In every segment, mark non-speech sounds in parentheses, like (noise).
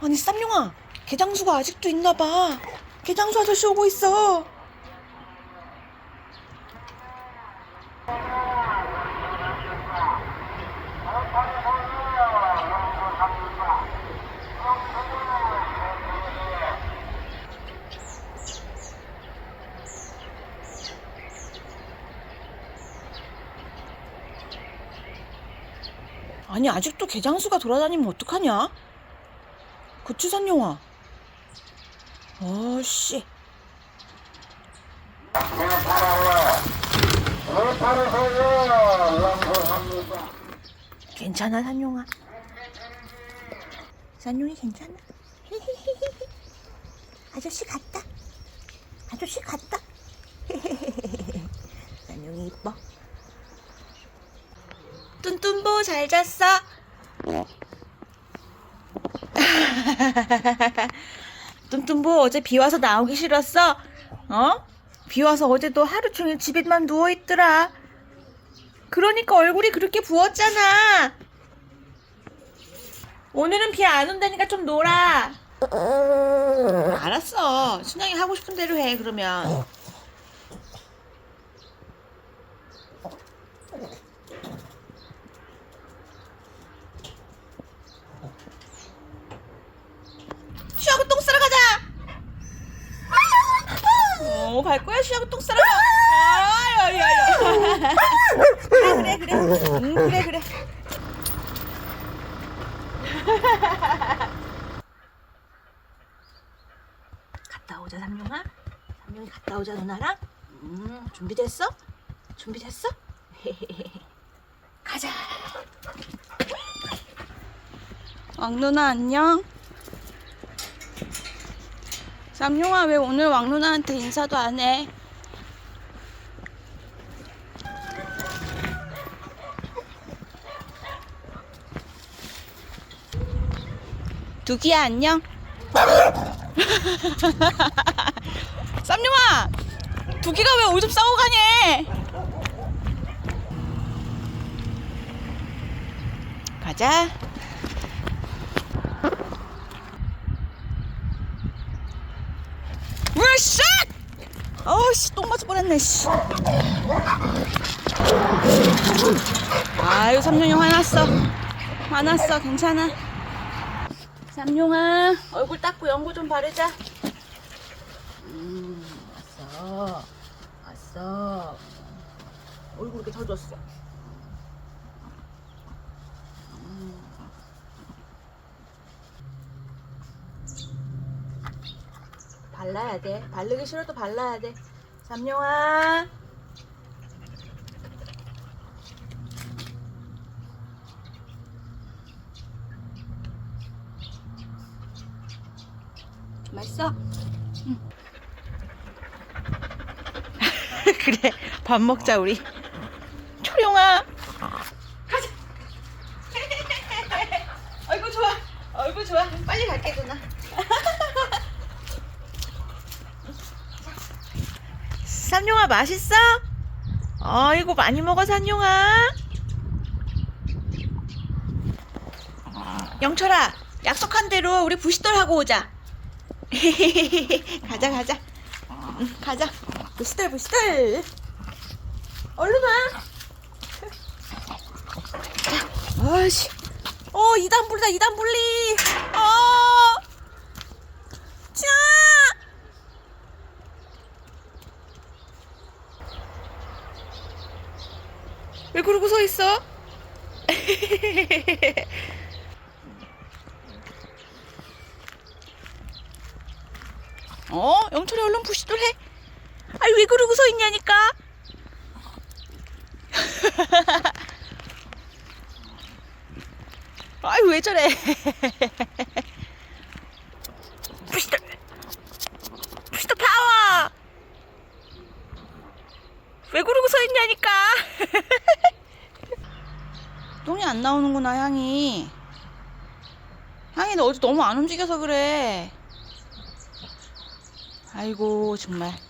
아니 쌈용아 개장수가 아직도 있나봐 개장수 아저씨 오고 있어 아니 아직도 개장수가 돌아다니면 어떡하냐? 그치 산용아? 어씨. 괜찮아 산용아? 산용이 괜찮아? (laughs) 아저씨 갔다. 아저씨 갔다. (laughs) 산용이 이뻐. 뚠뚠보 잘 잤어? (laughs) 뚠뚠보 어제 비 와서 나오기 싫었어? 어? 비 와서 어제도 하루 종일 집에만 누워 있더라. 그러니까 얼굴이 그렇게 부었잖아. 오늘은 비 안 온다니까 좀 놀아. 알았어. 순영이 하고 싶은 대로 해. 그러면. 쉬하고 똥 싸러 가자. 어, 갈 거야 쉬하고 똥 싸러. 아야야야. 그래 그래 그래. 응 그래 그래. 갔다 오자 삼룡아. 오자 누나랑. 음 준비됐어? 준비됐어? (laughs) 가자. 왕 누나 안녕. 쌈용아 왜 오늘 왕 누나한테 인사도 안 해? 두기야 안녕. (laughs) 쌈용아, 두기가 왜 오줌 싸고 가니? 가자. 으쌰! 어우씨 똥 맞을 뻔했네 씨. 아유 삼룡이 화났어 화났어 괜찮아 삼룡아 얼굴 닦고 연고 좀 바르자 음 왔어 왔어 얼굴 이렇게 젖었어 발라야 돼. 바르기 싫어도 발라야 돼. 삼룡아. 맛있어? 응. 그래, 밥 먹자 우리. 초룡아. 가자. (laughs) 얼굴 좋아. 얼굴 좋아. 빨리 갈게 누나. (laughs) 삼룡아 맛있어? 아이고 많이 먹어 삼룡아 영철아 약속한 대로 우리 부시돌 하고 오자 (laughs) 가자 가자 응, 가자 부시돌 부시돌 얼른 와 자, 어이씨 어 이단 불다 이단 불리 어 자. 왜 그러고 서 있어? (laughs) 어? 영철이 얼른 부시돌 해. 아니 왜 그러고 서 있냐니까. (laughs) 아이 왜 저래? 부시돌. 부시돌 파워. 왜 그러고 서 있냐니까. (laughs) 똥이 안 나오는구나 향이. 향이 너 어제 너무 안 움직여서 그래. 아이고 정말.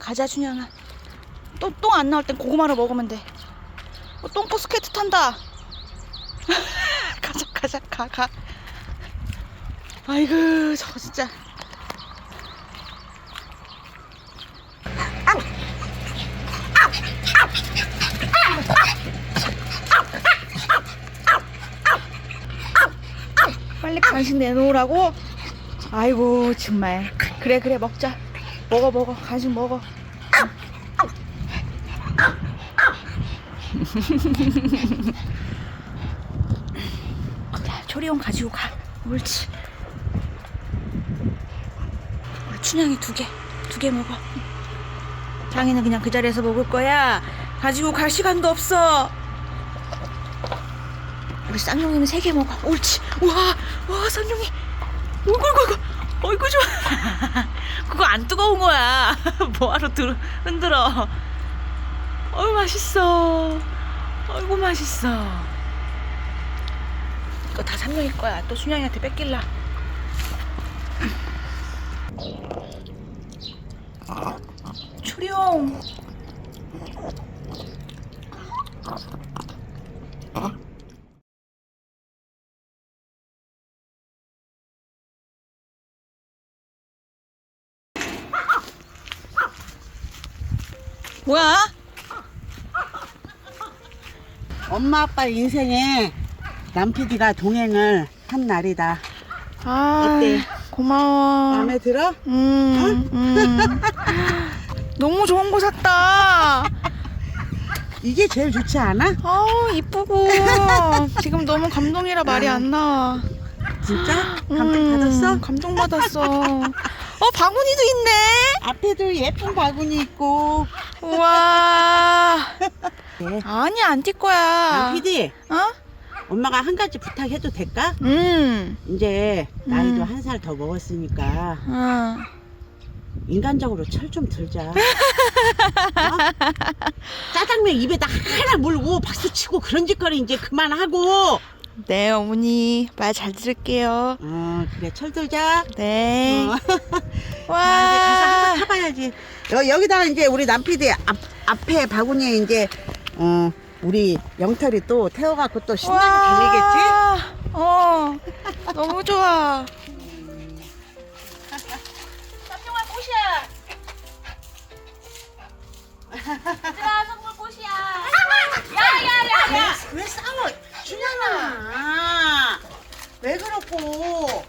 가자. 또똥안 나올 땐 고구마를 먹으면 돼. 어, 똥꼬 스케이트 탄다. (laughs) 가자 가자 가 가. 아이고 저거 진짜. 빨리 간식 내놓으라고? 아이고 정말 그래 그래 먹자 먹어 먹어. 간식 먹어. (laughs) 자 초리용 가지고 가. 옳지. 우리 춘향이 두개두 개 먹어. 장이는 그냥 그 자리에서 먹을 거야. 가지고 갈 시간도 없어. 우리 쌍용이는 세 개 먹어. 옳지. 와와 쌍용이. 어이구 어이구 어이구 좋아. (laughs) 그거 안 뜨거운 거야. (laughs) 뭐하러 들, 흔들어. 어이 맛있어. 어이구 맛있어. 이거 다 삼룡이 거야. 또 순양이한테 뺏길라. 초룡 뭐야? 엄마 아빠 인생에 남PD가 동행을 한 날이다. 아 어때? 고마워 마음에 들어? 음, 음. (laughs) 너무 좋은 거 샀다. 이게 제일 좋지 않아? 아우 이쁘고 지금 너무 감동이라 말이 안 나와. 진짜? 감동 음, 받았어? 감동 받았어. 어 바구니도 있네. 앞에도 예쁜 바구니 있고. 우와. (laughs) 네. 아니 안 뛸 거야. 남PD, 어? 엄마가 한 가지 부탁해도 될까? 음. 이제 나이도 음. 한살 더 먹었으니까 어. 인간적으로 철 좀 들자. (laughs) 어? 짜장면 입에다 하나 물고 박수 치고 그런 짓거리 이제 그만하고. 네, 어머니. 말 잘 들을게요. 어, 그래, 철들자. 네. 어. (laughs) 와. 이제 가서 한번 타봐야지. 여, 여기다가 이제 우리 남피디 앞, 앞에 바구니에 이제, 어, 우리 영철이 또 태워갖고 또 신나게 달리겠지? 달리겠지? 어. 너무 좋아. 남정아 꽃이야. 얘들아 선물 꽃이야. 아, 아, 야야야야. 왜 싸워? 왜 그렇고?